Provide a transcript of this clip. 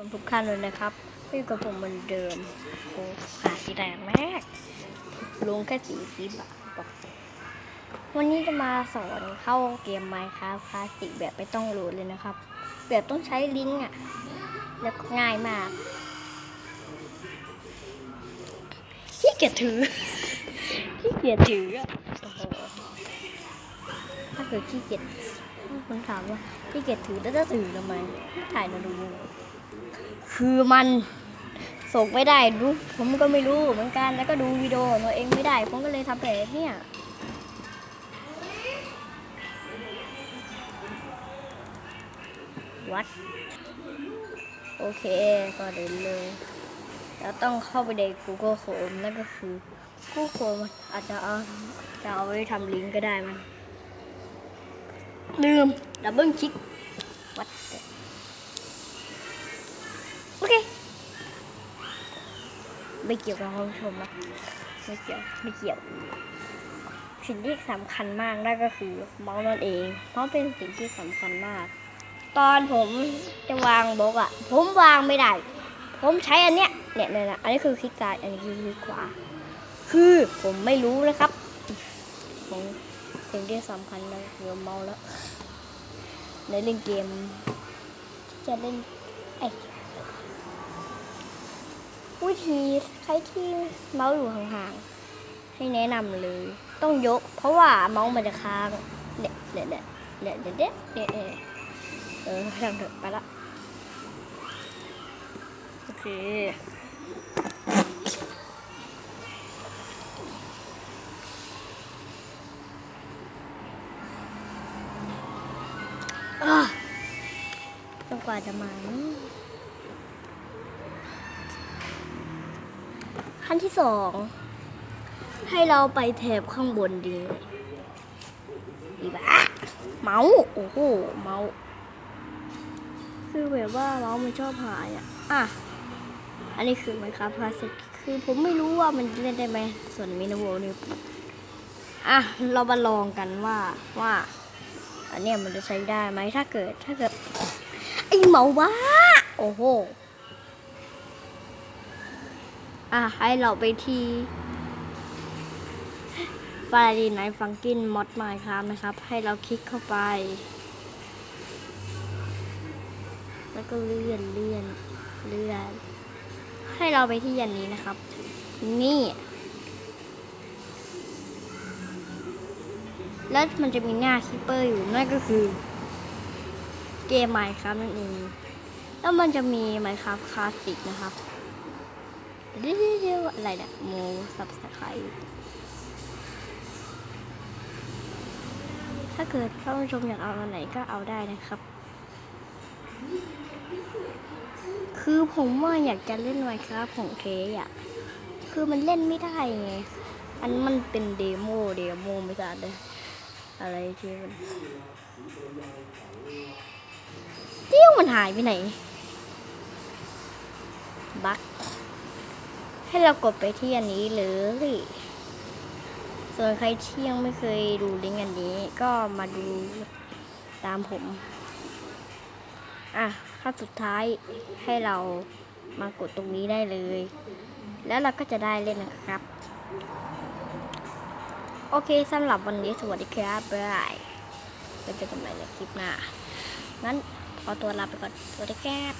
ผมทุกท่านเลยนะครับไม่กับผมเหมือนเดิมโอ้หาสีแดงมากลงแค่สีคลิปอะบวันนี้จะมาสอนเข้าเกมไมค์ครับคลาสสิกแบบไม่ต้องโหลดเลยนะครับ แบบต้องใช้ลิงก์อะแล้วก็ง่ายมากขี้เกียจถือขี้เกียจถืออะโอ้โหถ้าเกิดขี้เกียจคนถามว่าขี้เกียจถือแล้วจะถือทำไมถ่ายมาดู คือมันส่งไม่ได้ดูผมก็ไม่รู้เหมือนกันแล้วก็ดูวิดีโอตัวเองไม่ได้ ผมก็เลยทำแบบเนี้ยวัดโอเคก็เดินเลยแล้วต้องเข้าไปใน Google Chrome นั่นก็คือ Google Chrome อาจจะเอาจะเอาไว้ทำลิงก์ก็ได้มัน ลืมดับเบิลคลิกวัด ไม่เกี่ยวกับห้องชมนะไม่เกี่ยวไม่เกี่ยว สิ่งที่สำคัญมากนั่นก็คือเมาส์นั่นเองเมาส์เป็นสิ่งที่สำคัญมาก ตอนผมจะวางบล็อกอะผมวางไม่ได้ ผมใช้อันเนี้ยเนี่ยเนี่ยนะอันนี้คือคลิกซ้ายอันนี้คือคลิกขวา คือผมไม่รู้นะครับผมสิ่งที่สำคัญนั่นคือเมาแล้วในเล่นเกมจะเล่นไอ้ วิธีใช้ที่เมาส์อยู่ห่างๆให้แนะนำเลย ต้องยก เพราะว่าเมาส์มันจะค้างเนี่ยเนี่ยเนี่ยเนี่ยเนี่ยเนี่ยเออทำเถอะไปละโอเคต้งกว่าจะมานี่ ขั้นที่สองให้เราไปแถบข้างบนดีดีบ้าเมาส์โอ้โหเมาส์คือแบบว่าเมาส์มันชอบหายอะอะอันนี้คือไหมครับพลาสติกคือผมไม่รู้ว่ามันเล่นได้ไหมส่วนมินโวนี่อะเรามาลองกันว่าว่า อันเนี้ยมันจะใช้ได้ไหมถ้าเกิดถ้าเกิดไอเมาส์บ้าโอ้โห อะให้เราไปที่ฟาดีไนฟังกินมอดมาครับนะครับ ให้เราคลิกเข้าไป แล้วก็เลื่อนเลื่อนเลื่อน ให้เราไปที่ยันนี้นะครับ นี่ แล้วมันจะมีหน้าคิปเปอร์อยู่นั่นก็คือ เกมไมค์ครับนั่นเอง แล้วมันจะมีไมค์ครับคลาสสิกนะครับ เดี๋ยวเดี๋ยวอะไรเนี่ยโมสับสไครถ้าเกิดท่านผู้ชมอยากเอาอันไหนก็เอาได้นะครับ คือผมว่าอยากจะเล่นไวครับของเทอะคือมันเล่นไม่ได้ไง อันมันเป็นเดโมเดโมไม่ทราบเลยอะไรที่มันเตี้ยวมันหายไปไหน บัก ให้เรากดไปที่อันนี้เลย ส่วนใครที่ยังไม่เคยดูลิงก์อันนี้ ก็มาดูตามผม อะขั้นสุดท้ายให้เรามากดตรงนี้ได้เลย แล้วเราก็จะได้เล่นนะครับ โอเคสำหรับวันนี้สวัสดีครับบ๊ายบายไว้เจอกันใหม่ในคลิปหน้างั้นขอตัวลาไปก่อน สวัสดีครับ